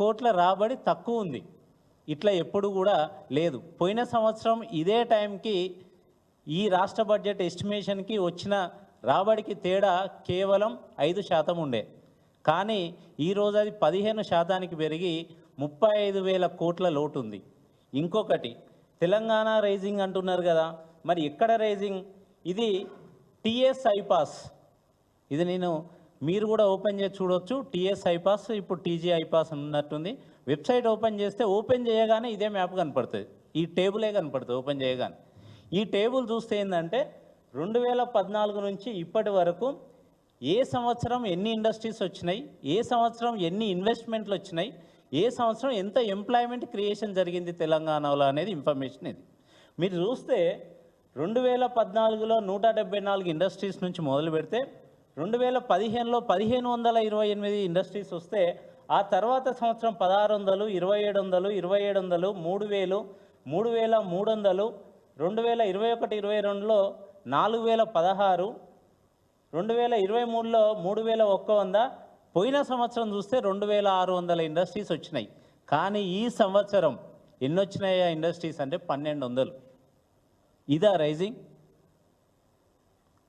కోట్ల రాబడి తక్కువ ఉంది. ఇట్లా ఎప్పుడు కూడా లేదు. పోయిన సంవత్సరం ఇదే టైంకి ఈ రాష్ట్ర బడ్జెట్ ఎస్టిమేషన్కి వచ్చిన రాబడికి తేడా కేవలం ఐదు శాతం ఉండే. కానీ ఈరోజు అది పదిహేను శాతానికి పెరిగి ముప్పై ఐదు వేల కోట్ల లోటు ఉంది. ఇంకొకటి తెలంగాణ రైజింగ్ అంటున్నారు కదా మరి ఎక్కడ రైజింగ్? ఇది టిఎస్ ఐపాస్ ఇది నేను మీరు కూడా ఓపెన్ చేసి చూడొచ్చు. టీఎస్ ఐపాస్ ఇప్పుడు టీజీ ఐపాస్ ఉన్నట్టుంది వెబ్సైట్ ఓపెన్ చేస్తే ఓపెన్ చేయగానే ఇదే మ్యాప్ కనపడుతుంది. ఈ టేబులే కనపడుతుంది ఓపెన్ చేయగానే. ఈ టేబుల్ చూస్తే ఏంటంటే రెండు వేల పద్నాలుగు నుంచి ఇప్పటి వరకు ఏ సంవత్సరం ఎన్ని ఇండస్ట్రీస్ వచ్చినాయి ఏ సంవత్సరం ఎన్ని ఇన్వెస్ట్మెంట్లు వచ్చినాయి ఏ సంవత్సరం ఎంత ఎంప్లాయ్మెంట్ క్రియేషన్ జరిగింది తెలంగాణలో అనేది ఇన్ఫర్మేషన్ ఇది. మీరు చూస్తే రెండు వేల పద్నాలుగులో నూట డెబ్బై నాలుగు ఇండస్ట్రీస్ నుంచి మొదలు పెడితే రెండు వేల పదిహేనులో పదిహేను వందల ఇరవై ఎనిమిది ఇండస్ట్రీస్ వస్తే ఆ తర్వాత సంవత్సరం పదహారు వందలు ఇరవై ఏడు వందలు ఇరవై ఏడు వందలు మూడు వేలు మూడు వేల మూడు వందలు రెండు వేల ఇరవై ఒకటి ఇరవై రెండులో నాలుగు వేల పదహారు రెండు వేల ఇరవై మూడులో మూడు వేల ఒక్క వంద. పోయిన సంవత్సరం చూస్తే రెండు వేల ఆరు వందల ఇండస్ట్రీస్ వచ్చినాయి. కానీ ఈ సంవత్సరం ఎన్నొచ్చినాయా ఆ ఇండస్ట్రీస్ అంటే పన్నెండు వందలు. ఇదా రైజింగ్?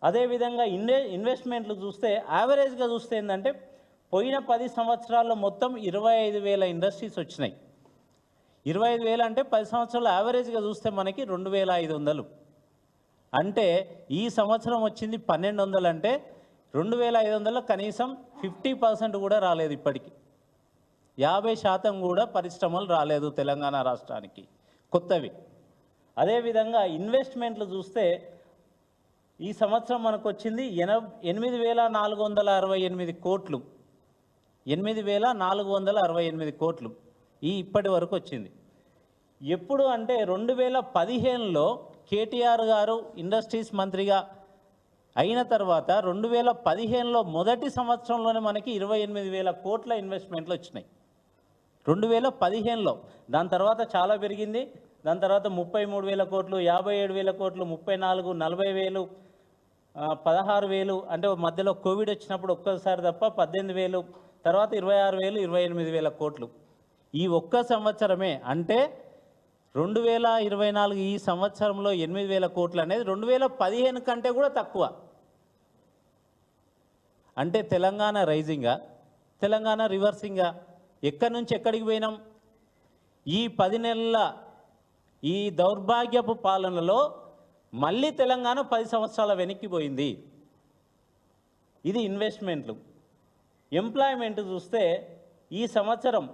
అదేవిధంగా ఇన్వె ఇన్వెస్ట్మెంట్లు చూస్తే యావరేజ్గా చూస్తే ఏంటంటే పోయిన పది సంవత్సరాల్లో మొత్తం ఇరవై ఐదు వేల ఇండస్ట్రీస్ వచ్చినాయి. ఇరవై ఐదు వేలు అంటే పది సంవత్సరాలు యావరేజ్గా చూస్తే మనకి రెండు వేల ఐదు వందలు. అంటే ఈ సంవత్సరం వచ్చింది పన్నెండు వందలు అంటే రెండు వేల ఐదు వందలు కనీసం ఫిఫ్టీ పర్సెంట్ కూడా రాలేదు ఇప్పటికి. యాభై శాతం కూడా పరిశ్రమలు రాలేదు తెలంగాణ రాష్ట్రానికి కొత్తవి. అదేవిధంగా ఇన్వెస్ట్మెంట్లు చూస్తే ఈ సంవత్సరం మనకు వచ్చింది ఎన ఎనిమిది వేల నాలుగు వందల అరవై ఎనిమిది కోట్లు. ఎనిమిది వేల నాలుగు వందల అరవై ఎనిమిది కోట్లు ఈ ఇప్పటి వరకు వచ్చింది. ఎప్పుడు అంటే రెండు వేల పదిహేనులో కేటీఆర్ గారు ఇండస్ట్రీస్ మంత్రిగా అయిన తర్వాత రెండు వేల పదిహేనులో మొదటి సంవత్సరంలోనే మనకి ఇరవై ఎనిమిది వేల కోట్ల ఇన్వెస్ట్మెంట్లు వచ్చినాయి. రెండు వేల పదిహేనులో దాని తర్వాత చాలా పెరిగింది. దాని తర్వాత ముప్పై మూడు వేల కోట్లు యాభై ఏడు వేల కోట్లు ముప్పై నాలుగు నలభై వేలు పదహారు వేలు అంటే మధ్యలో కోవిడ్ వచ్చినప్పుడు ఒక్కసారి తప్ప పద్దెనిమిది వేలు తర్వాత ఇరవై ఆరు వేలు ఇరవై ఎనిమిది వేల కోట్లు. ఈ ఒక్క సంవత్సరమే అంటే రెండు వేల ఇరవై నాలుగు ఈ సంవత్సరంలో ఎనిమిది వేల కోట్లు అనేది రెండు వేల పదిహేను కంటే కూడా తక్కువ. అంటే తెలంగాణ రైజింగా తెలంగాణ రివర్సింగా ఎక్కడి నుంచి ఎక్కడికి పోయినాం? ఈ పది నెలల ఈ దౌర్భాగ్యపు పాలనలో మళ్ళీ తెలంగాణ పది సంవత్సరాల వెనక్కి పోయింది. ఇది ఇన్వెస్ట్మెంట్లు ఎంప్లాయ్మెంట్ చూస్తే ఈ సంవత్సరం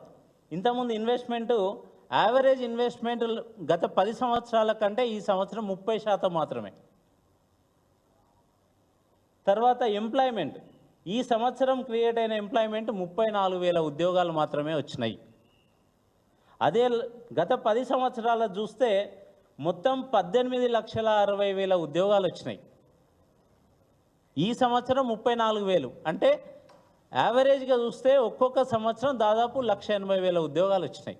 ఇంతకుముందు ఇన్వెస్ట్మెంటు యావరేజ్ ఇన్వెస్ట్మెంట్ గత పది సంవత్సరాల కంటే ఈ సంవత్సరం ముప్పై శాతం మాత్రమే. తర్వాత ఎంప్లాయ్మెంట్ ఈ సంవత్సరం క్రియేట్ అయిన ఎంప్లాయ్మెంట్ ముప్పై నాలుగు వేల ఉద్యోగాలు మాత్రమే వచ్చినాయి. అదే గత పది సంవత్సరాల చూస్తే మొత్తం పద్దెనిమిది లక్షల అరవై వేల ఉద్యోగాలు వచ్చినాయి. ఈ సంవత్సరం ముప్పై నాలుగు వేలు. అంటే యావరేజ్గా చూస్తే ఒక్కొక్క సంవత్సరం దాదాపు లక్ష ఎనభై వేల ఉద్యోగాలు వచ్చినాయి.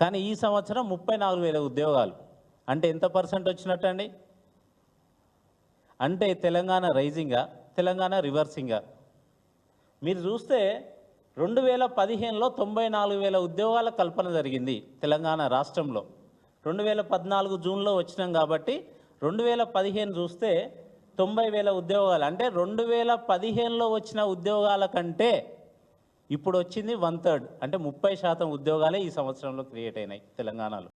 కానీ ఈ సంవత్సరం ముప్పై నాలుగు వేల ఉద్యోగాలు. అంటే ఎంత పర్సెంట్ వచ్చినట్టండి అంటే తెలంగాణ రైజింగా తెలంగాణ రివర్సింగా. మీరు చూస్తే రెండు వేల పదిహేనులో తొంభై నాలుగు వేల ఉద్యోగాల కల్పన జరిగింది తెలంగాణ రాష్ట్రంలో. రెండు వేల పద్నాలుగు జూన్లో వచ్చినాం కాబట్టి రెండు వేల పదిహేను చూస్తే తొంభై వేల ఉద్యోగాలు. అంటే రెండు వేల పదిహేనులో వచ్చిన ఉద్యోగాల కంటే ఇప్పుడు వచ్చింది వన్ థర్డ్. అంటే ముప్పై శాతం ఉద్యోగాలే ఈ సంవత్సరంలో క్రియేట్ అయినాయి తెలంగాణలో.